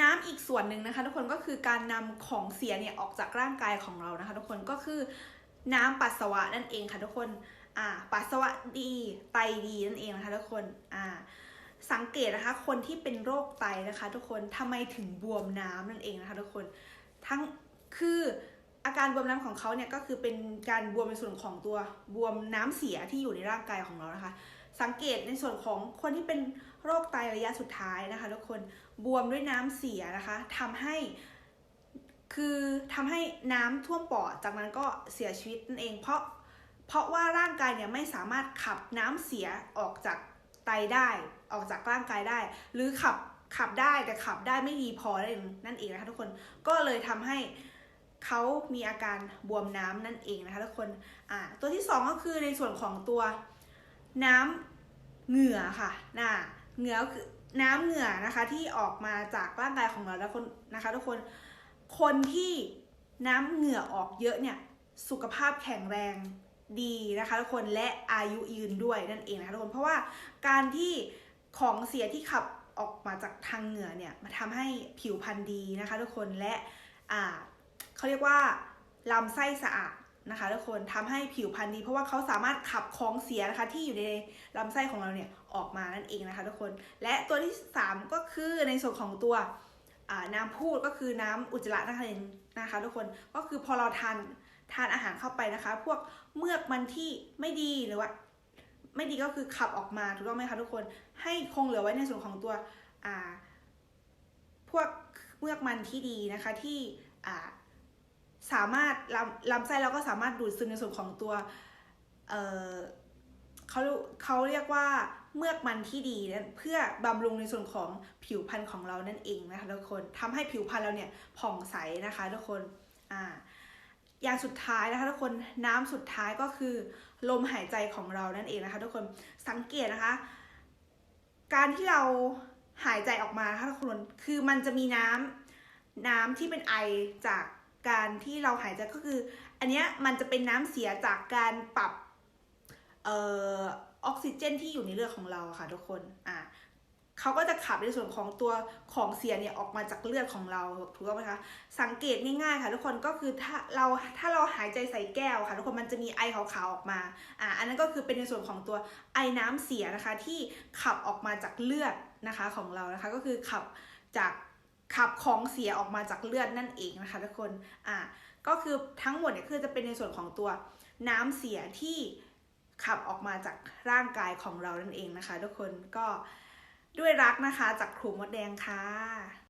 น้ำอีกส่วนหนึ่งนะคะ ทุกคนก็คือการนำของเสียเนี่ยออกจากร่างกายของเรานะคะ ทุกคนก็คือน้ำปัสสาวะนั่นเองค่ะทุกคนอ่าปัสสาวะดีไตดีนั่นเองนะคะทุกคนอ่าสังเกตนะคะ คนที่เป็นโรคไตนะคะ ทุกคนทำไมถึงบวมน้ำนั่นเองนะคะทุกคนทั้งคืออาการบวมน้ำของเขาเนี่ยก็คือเป็นการบวมในส่วนของตัวบวมน้ำเสียที่อยู่ในร่างกายของเรานะคะ สังเกตในส่วนของคนที่เป็นโรคไตระยะสุดท้ายนะคะทุกคนบวมด้วยน้ำเสียนะคะทำให้คือทำให้น้ำท่วมปอดจากนั้นก็เสียชีวิตนั่นเอง เพราะเพราะว่าร่างกายเนี่ยไม่สามารถขับน้ำเสียออกจากไตได้ออกจากร่างกายได้ หรือขับขับได้แต่ขับได้ไม่ดีพอนั่นเองนั่นเองนะคะทุกคนก็เลยทำให้เขามีอาการบวมน้ำนั่นเองนะคะทุกคนอ่าตัวที่สองก็คือในส่วนของตัว น้ำเหงื่อค่ะน่ะเหงื่อคือน้ำเหงื่อนะคะที่ออกมาจากร่างกายของเราแล้วคนนะคะ ทุกคนคนที่น้ำเหงื่อออกเยอะเนี่ยสุขภาพแข็งแรงดีนะคะทุกคนและอายุยืนด้วยนั่นเองนะคะทุกคนเพราะว่าการที่ของเสียที่ขับออกมาจากทางเหงื่อเนี่ยมาทำให้ผิวพรรณดีนะคะ ทุกคนและอ่าเขาเรียกว่าลำไส้สะอาด นะคะทุกคนทำให้ผิวพรรณดี เพราะว่าเขาสามารถขับของเสียนะคะที่อยู่ในลำไส้ของเราเนี่ยออกมานั่นเองนะคะทุกคน และตัวที่สามก็คือในส่วนของตัวน้ำพูดก็คือน้ำอุจจาระนะคะนะคะทุกคนก็คือพอเราทานทานอาหารเข้าไปนะคะ พวกเมือกมันที่ไม่ดีหรือว่า ไม่ดีก็คือขับออกมาถูกต้องไหมคะทุกคนให้คงเหลือไว้ในส่วนของตัวพวกเมือกมันที่ดีนะคะที่ สามารถลำลำไส้เราก็สามารถดูดซึมในส่วนของตัวเเขาเขาเรียกว่าเมือกมันที่ดีนะเพื่อบำรุงในส่วนของผิวพรรณของเรานั่นเองนะคะทุกคนทำให้ผิวพรรณเราเนี่ยผ่องใสนะคะทุกคนอ่าอย่างสุดท้ายนะคะทุกคนน้ำสุดท้ายก็คือลมหายใจของเรานั่นเองนะคะทุกคนสังเกตนะคะ การที่เราหายใจออกมานะคะทุกคนคือมันจะมีน้ำน้ำที่เป็นไอจาก การที่เราหายใจก็คือ อันเนี้ยมันจะเป็นน้ำเสียจากการปรับเอ่อออกซิเจนที่อยู่ในเลือดของเราค่ะทุกคนอะเขาก็จะขับในส่วนของตัวของเสียเนี่ยออกมาจากเลือดของเราถูกต้องไหมคะสังเกตง่ายๆค่ะทุกคนก็คือถ้าเราถ้าเราหายใจใส่แก้วค่ะทุกคนมันจะมีไอขาวๆออกมาอะอันนั้นก็คือเป็นในส่วนของตัวไอน้ำเสียนะคะที่ขับออกมาจากเลือดนะคะของเรานะคะก็คือขับจาก ขับของเสียออกมาจากเลือดนั่นเองนะคะทุกคนอะก็คือทั้งหมดเนี่ยคือจะเป็นในส่วนของตัวน้ำเสียที่ขับออกมาจากร่างกายของเรานั่นเองนะคะ ทุกคนก็ด้วยรักนะคะจากครูมดแดงค่ะ